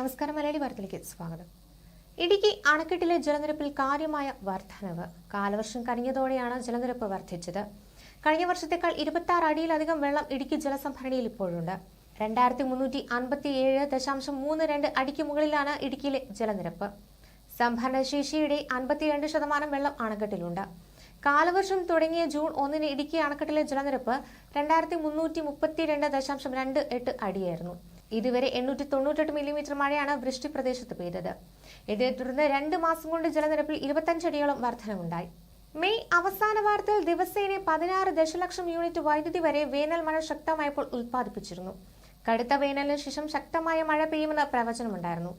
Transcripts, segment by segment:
നമസ്കാരം മലയാളി വാർത്തയിലേക്ക് സ്വാഗതം. ഇടുക്കി അണക്കെട്ടിലെ ജലനിരപ്പിൽ കാര്യമായ വർധനവ്. കാലവർഷം കഴിഞ്ഞതോടെയാണ് ജലനിരപ്പ് വർദ്ധിച്ചത്. കഴിഞ്ഞ വർഷത്തേക്കാൾ ഇരുപത്തി അടിയിലധികം വെള്ളം ഇടുക്കി ജലസംഭരണിയിൽ ഇപ്പോഴുണ്ട്. രണ്ടായിരത്തി മുന്നൂറ്റി അൻപത്തി ഏഴ് ദശാംശം മൂന്ന് രണ്ട് അടിക്ക് മുകളിലാണ് ഇടുക്കിയിലെ ജലനിരപ്പ്. സംഭരണശേഷിയുടെ അൻപത്തിരണ്ട് ശതമാനം വെള്ളം അണക്കെട്ടിലുണ്ട്. കാലവർഷം തുടങ്ങിയ ജൂൺ ഒന്നിന് ഇടുക്കി അണക്കെട്ടിലെ ജലനിരപ്പ് രണ്ടായിരത്തി മുന്നൂറ്റി മുപ്പത്തിരണ്ട് ദശാംശം രണ്ട് എട്ട് അടിയായിരുന്നു. ഇതുവരെ എണ്ണൂറ്റി തൊണ്ണൂറ്റെട്ട് മില്ലിമീറ്റർ മഴയാണ് വൃഷ്ടി പ്രദേശത്ത് പെയ്തത്. ഇതിനെ തുടർന്ന് രണ്ട് മാസം കൊണ്ട് ജലനിരപ്പിൽ ഇരുപത്തഞ്ച് അടിയോളം വർധനമുണ്ടായി മെയ് അവസാന വാരത്തിൽ ദിവസേന പതിനാറ് ദശലക്ഷം യൂണിറ്റ് വൈദ്യുതി വരെ വേനൽ മഴ ശക്തമായപ്പോൾ ഉൽപ്പാദിപ്പിച്ചിരുന്നു. കടുത്ത വേനലിന് ശേഷം ശക്തമായ മഴ പെയ്യുമെന്ന് പ്രവചനമുണ്ടായിരുന്നു.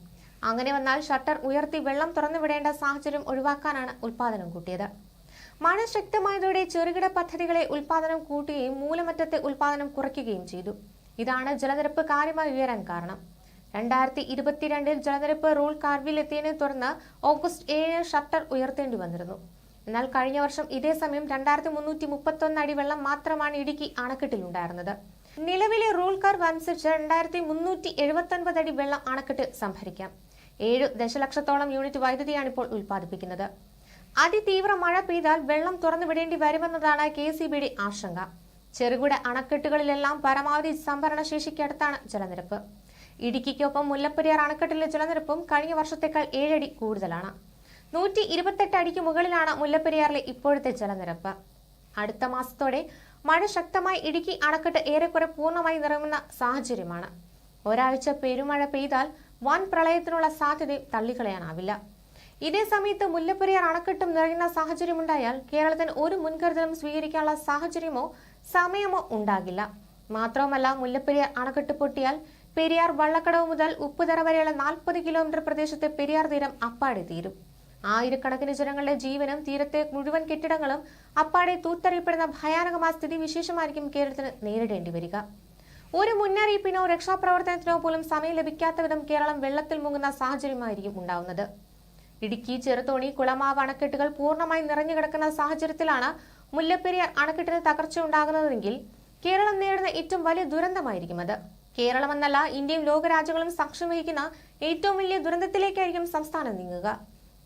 അങ്ങനെ വന്നാൽ ഷട്ടർ ഉയർത്തി വെള്ളം തുറന്നുവിടേണ്ട സാഹചര്യം ഒഴിവാക്കാനാണ് ഉൽപ്പാദനം കൂട്ടിയത്. മഴ ശക്തമായതോടെ ചെറുകിട പദ്ധതികളെ ഉൽപാദനം കൂട്ടുകയും മൂലമറ്റത്തെ ഉൽപാദനം കുറയ്ക്കുകയും ചെയ്തു. ഇതാണ് ജലനിരപ്പ് കാര്യമായി ഉയരാൻ കാരണം. രണ്ടായിരത്തി ഇരുപത്തിരണ്ടിൽ ജലനിരപ്പ് റൂൾ കാർവിൽ എത്തിയതിനെ തുടർന്ന് ഓഗസ്റ്റ് ഏഴ് ഷട്ടർ ഉയർത്തേണ്ടി വന്നിരുന്നു. എന്നാൽ കഴിഞ്ഞ വർഷം ഇതേ സമയം രണ്ടായിരത്തി മുന്നൂറ്റി മുപ്പത്തൊന്ന് അടി വെള്ളം മാത്രമാണ് ഇടുക്കി അണക്കെട്ടിലുണ്ടായിരുന്നത്. നിലവിലെ റൂൾ കർവ് അനുസരിച്ച് രണ്ടായിരത്തി മുന്നൂറ്റി എഴുപത്തി ഒൻപത് അടി വെള്ളം അണക്കെട്ട് സംഭരിക്കാം. ഏഴ് ദശലക്ഷത്തോളം യൂണിറ്റ് വൈദ്യുതിയാണ് ഇപ്പോൾ ഉൽപ്പാദിപ്പിക്കുന്നത്. അതിതീവ്ര മഴ പെയ്താൽ വെള്ളം തുറന്നുവിടേണ്ടി വരുമെന്നതാണ് കെ സി ബിയുടെ ആശങ്ക. ചെറുകിട അണക്കെട്ടുകളിലെല്ലാം പരമാവധി സംഭരണ ശേഷിക്കടുത്താണ് ജലനിരപ്പ്. ഇടുക്കിക്കൊപ്പം മുല്ലപ്പെരിയാർ അണക്കെട്ടിലെ ജലനിരപ്പും കഴിഞ്ഞ വർഷത്തേക്കാൾ ഏഴടി കൂടുതലാണ്. നൂറ്റി ഇരുപത്തെട്ട് അടിക്ക് മുകളിലാണ് മുല്ലപ്പെരിയാറിലെ ഇപ്പോഴത്തെ ജലനിരപ്പ്. അടുത്ത മാസത്തോടെ മഴ ശക്തമായി ഇടുക്കി അണക്കെട്ട് ഏറെക്കുറെ പൂർണമായി നിറങ്ങുന്ന സാഹചര്യമാണ്. ഒരാഴ്ച പെരുമഴ പെയ്താൽ വൻ പ്രളയത്തിനുള്ള സാധ്യത തള്ളിക്കളയാനാവില്ല. ഇതേ സമയത്ത് മുല്ലപ്പെരിയാർ അണക്കെട്ടും നിറയുന്ന സാഹചര്യമുണ്ടായാൽ കേരളത്തിന് ഒരു മുൻകരുതലും സ്വീകരിക്കാനുള്ള സാഹചര്യമോ സമയമോ ഉണ്ടാകില്ല. മാത്രവുമല്ല മുല്ലപ്പെരിയാർ അണക്കെട്ട് പൊട്ടിയാൽ പെരിയാർ വള്ളക്കടവ് മുതൽ ഉപ്പുതറ വരെയുള്ള നാൽപ്പത് കിലോമീറ്റർ പ്രദേശത്തെ പെരിയാർ തീരം അപ്പാടെ തീരും. ആയിരക്കണക്കിന് ജനങ്ങളുടെ ജീവനും തീരത്തെ മുഴുവൻ കെട്ടിടങ്ങളും അപ്പാടെ തൂത്തറിയപ്പെടുന്ന ഭയാനകമായ സ്ഥിതി വിശേഷമായിരിക്കും കേരളത്തിന് നേരിടേണ്ടി വരിക. ഒരു മുന്നറിയിപ്പിനോ രക്ഷാപ്രവർത്തനത്തിനോ പോലും സമയം ലഭിക്കാത്ത വിധം കേരളം വെള്ളത്തിൽ മുങ്ങുന്ന സാഹചര്യമായിരിക്കും ഉണ്ടാവുന്നത്. ഇടുക്കി ചെറുതോണി കുളമാവ് അണക്കെട്ടുകൾ പൂർണമായി നിറഞ്ഞു കിടക്കുന്ന സാഹചര്യത്തിലാണ് മുല്ലപ്പെരിയാർ അണക്കെട്ടിന് തകർച്ച ഉണ്ടാകുന്നതെങ്കിൽ കേരളം നേരിടുന്ന ഏറ്റവും വലിയ ദുരന്തമായിരിക്കും അത്. കേരളമെന്നല്ല ഇന്ത്യയും ലോകരാജ്യങ്ങളും സാക്ഷ്യം വഹിക്കുന്ന ഏറ്റവും വലിയ ദുരന്തത്തിലേക്കായിരിക്കും സംസ്ഥാനം നീങ്ങുക.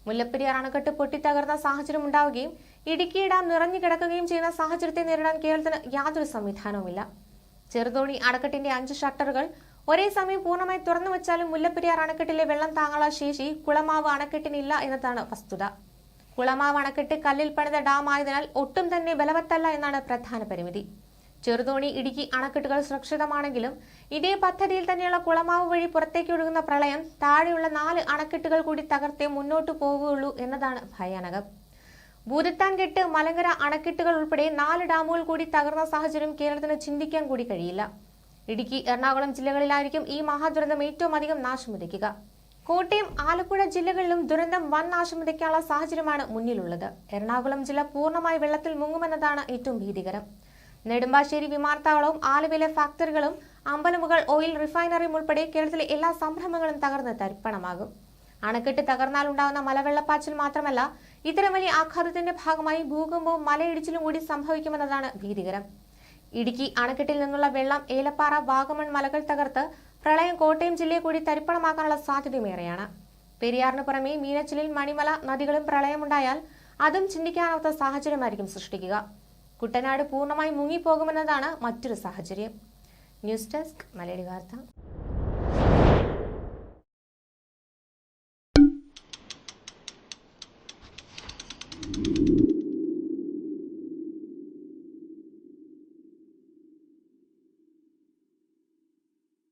മുല്ലപ്പെരിയാർ അണക്കെട്ട് പൊട്ടിത്തകർന്ന സാഹചര്യം ഉണ്ടാവുകയും ഇടുക്കി ഡാം നിറഞ്ഞു കിടക്കുകയും ചെയ്യുന്ന സാഹചര്യത്തെ നേരിടാൻ കേരളത്തിന് യാതൊരു സംവിധാനവുമില്ല. ചെറുതോണി അണക്കെട്ടിന്റെ അഞ്ച് ഷട്ടറുകൾ ഒരേ സമയം പൂർണമായി തുറന്നു വെച്ചാലും മുല്ലപ്പെരിയാർ അണക്കെട്ടിലെ വെള്ളം താങ്ങാനുള്ള ശേഷി കുളമാവ് അണക്കെട്ടിനില്ല എന്നതാണ് വസ്തുത. കുളമാവ് അണക്കെട്ട് കല്ലിൽ പണിത ഡാം ആയതിനാൽ ഒട്ടും തന്നെ ബലവത്തല്ല എന്നാണ് പ്രധാന പരിമിതി. ചെറുതോണി ഇടുക്കി അണക്കെട്ടുകൾ സുരക്ഷിതമാണെങ്കിലും ഇതേ പദ്ധതിയിൽ തന്നെയുള്ള കുളമാവ് വഴി പുറത്തേക്ക് ഒഴുകുന്ന പ്രളയം താഴെയുള്ള നാല് അണക്കെട്ടുകൾ കൂടി തകർത്തേ മുന്നോട്ടു പോവുകയുള്ളൂ എന്നതാണ് ഭയാനകം. ഭൂതത്താൻകെട്ട് മലങ്കര അണക്കെട്ടുകൾ ഉൾപ്പെടെ നാല് ഡാമുകൾ കൂടി തകർന്ന സാഹചര്യം കേരളത്തിന് ചിന്തിക്കാൻ കൂടി കഴിയില്ല. ഇടുക്കി എറണാകുളം ജില്ലകളിലായിരിക്കും ഈ മഹാദുരന്തം ഏറ്റവും അധികം നാശം വിതയ്ക്കുക. കോട്ടയം ആലപ്പുഴ ജില്ലകളിലും ദുരന്തം വൻ നാശം വിതയ്ക്കാനുള്ള സാഹചര്യമാണ് മുന്നിലുള്ളത്. എറണാകുളം ജില്ല പൂർണമായി വെള്ളത്തിൽ മുങ്ങുമെന്നതാണ് ഏറ്റവും ഭീതികരം. നെടുമ്പാശ്ശേരി വിമാനത്താവളവും ആലുവയിലെ ഫാക്ടറികളും അമ്പലമുകൾ ഓയിൽ റിഫൈനറിയും ഉൾപ്പെടെ കേരളത്തിലെ എല്ലാ സംരംഭങ്ങളും തകർന്ന് തരിപ്പണമാകും. അണക്കെട്ട് തകർന്നാൽ ഉണ്ടാകുന്ന മലവെള്ളപ്പാച്ചിൽ മാത്രമല്ല ഇത്തരം വലിയ ആഘാതത്തിന്റെ ഭാഗമായി ഭൂകമ്പവും മലയിടിച്ചിലും കൂടി സംഭവിക്കുമെന്നതാണ് ഭീതികരം. ഇടുക്കി അണക്കെട്ടിൽ നിന്നുള്ള വെള്ളം ഏലപ്പാറ വാഗമൺ മലകൾ തകർത്ത് പ്രളയം കോട്ടയം ജില്ലയെ കൂടി തരിപ്പണമാക്കാനുള്ള സാധ്യതയുമേറെയാണ്. പെരിയാറിന് പുറമെ മീനച്ചിലിൽ മണിമല നദികളും പ്രളയമുണ്ടായാൽ അതും ചിന്തിക്കാനാവാത്ത സാഹചര്യമായിരിക്കും സൃഷ്ടിക്കുക. കുട്ടനാട് പൂർണമായി മുങ്ങിപ്പോകുമെന്നതാണ് മറ്റൊരു സാഹചര്യം. ന്യൂസ് ഡെസ്ക് മലയാളി വാർത്ത.